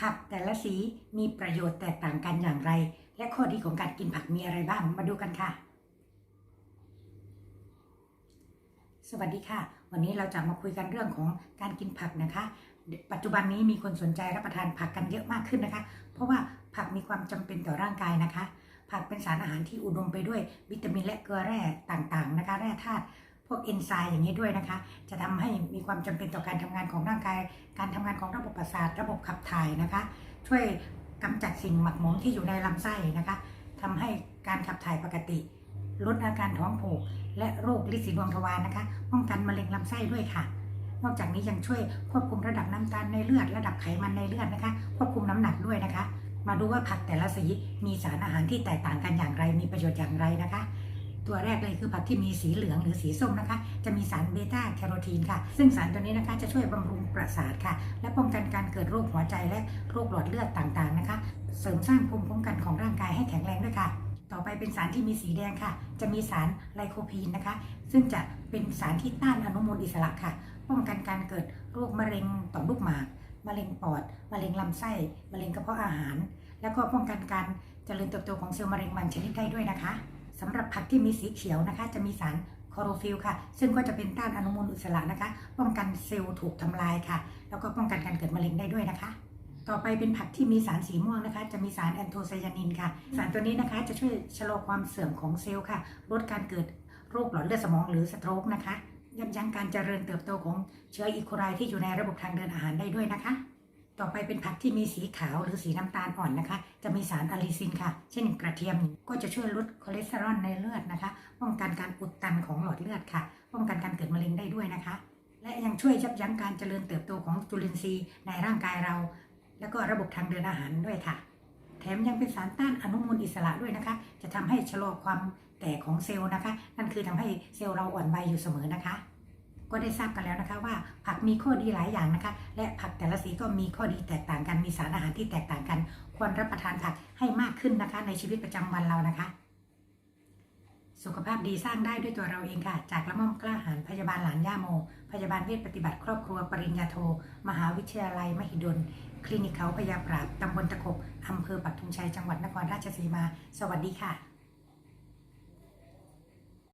ผักแต่ละสีมีประโยชน์แตกต่างกันอย่างไร และข้อดีของการกินผักมีอะไรบ้างมาดูกันค่ะ สวัสดีค่ะ วันนี้เราจะมาคุยกันเรื่องของการกินผักนะคะ ปัจจุบันนี้มีคนสนใจรับประทานผักกันเยอะมากขึ้นนะคะ เพราะว่าผักมีความจำเป็นต่อร่างกายนะคะ ผักเป็นสารอาหารที่อุดมไปด้วยวิตามินและเกลือแร่ต่างๆนะคะ แร่ธาตุ พวกเอนไซม์อย่างนี้ด้วยนะคะ จะทำให้มีความจำเป็นต่อการทำงานของร่างกาย การทำงานของระบบประสาท ระบบขับถ่ายนะคะ ช่วยกำจัดสิ่งหมักหมมที่อยู่ในลำไส้นะคะทำให้การขับถ่ายปกติ ลดอาการท้องผูก และโรคลินสีดวงทวารนะคะ ป้องกันมะเร็งลำไส้ด้วยค่ะ นอกจากนี้ยังช่วยควบคุมระดับน้ำตาลในเลือด ระดับไขมันในเลือดนะคะ ควบคุมน้ำหนักด้วยนะคะ มาดูว่าผักแต่ละสีมีสารอาหารที่แตกต่างกันอย่างไร มีประโยชน์อย่างไรนะคะ ตัวแรกเลยคือผักที่มีสีเหลืองหรือสีส้มนะคะ จะมีสารเบต้าแคโรทีนค่ะ ซึ่งสารตัวนี้นะคะจะช่วยบำรุงประสาทค่ะ และป้องกันการเกิดโรคหัวใจและโรคหลอดเลือดต่างๆนะคะ เสริมสร้างภูมิคุ้มกันของร่างกายให้แข็งแรงด้วยค่ะต่อไปเป็นสารที่มีสีแดงค่ะ จะมีสารไลโคพีนนะคะ ซึ่งจะเป็นสารที่ต้านอนุมูลอิสระค่ะ ป้องกันการเกิดโรคมะเร็งต่อมลูกหมาก มะเร็งปอด มะเร็งลำไส้ มะเร็งกระเพาะอาหาร แล้วก็ป้องกันการเจริญเติบโตของเซลล์มะเร็งบางชนิดได้ด้วยนะคะ สำหรับผักที่มีสีเขียวนะคะ จะมีสารคลอโรฟิลล์ค่ะ ซึ่งก็จะเป็นต้านอนุมูลอิสระนะคะ ป้องกันเซลล์ถูกทำลายค่ะ แล้วก็ป้องกันการเกิดมะเร็งได้ด้วยนะคะ ต่อไปเป็นผักที่มีสารสีม่วงนะคะ จะมีสารแอนโทไซยานินค่ะ สารตัวนี้นะคะจะช่วยชะลอความเสื่อมของเซลล์ค่ะ ลดการเกิดโรคหลอดเลือดสมองหรือสโตรกนะคะยับยั้งการเจริญเติบโตของเชื้ออีโคไลที่อยู่ในระบบทางเดินอาหารได้ด้วยนะคะ ต่อไปเป็นผักที่มีสีขาวหรือสีน้ำตาลอ่อนนะคะ จะมีสารอะลิซินค่ะ เช่นกระเทียมก็จะช่วยลดคอเลสเตอรอลในเลือดนะคะ ป้องกันการอุดตันของหลอดเลือดค่ะ ป้องกันการเกิดมะเร็งได้ด้วยนะคะ และยังช่วยยับยั้งการเจริญเติบโตของจุลินทรีย์ในร่างกายเรา แล้วก็ระบบทางเดินอาหารด้วยค่ะ แถมยังเป็นสารต้านอนุมูลอิสระด้วยนะคะ จะทำให้ชะลอความแก่ของเซลล์นะคะ นั่นคือทำให้เซลล์เราอ่อนวัยอยู่เสมอนะคะ ก็ได้ทราบกันแล้วนะคะว่าผักมีข้อดีหลายอย่างนะคะ และผักแต่ละสีก็มีข้อดีแตกต่างกัน มีสารอาหารที่แตกต่างกัน ควรรับประทานผักให้มากขึ้นนะคะ ในชีวิตประจำวันเรานะคะ สุขภาพดีสร้างได้ด้วยตัวเราเองค่ะ จากละม่อมกล้าหาญพยาบาลหลานย่าโม พยาบาลเวชปฏิบัติครอบครัวปริญญาโท มหาวิทยาลัย มหิดล คลินิกเขาพยาปราบตำบลตะขบอำเภอปักธงชัยจังหวัดนครราชสีมา สวัสดีค่ะ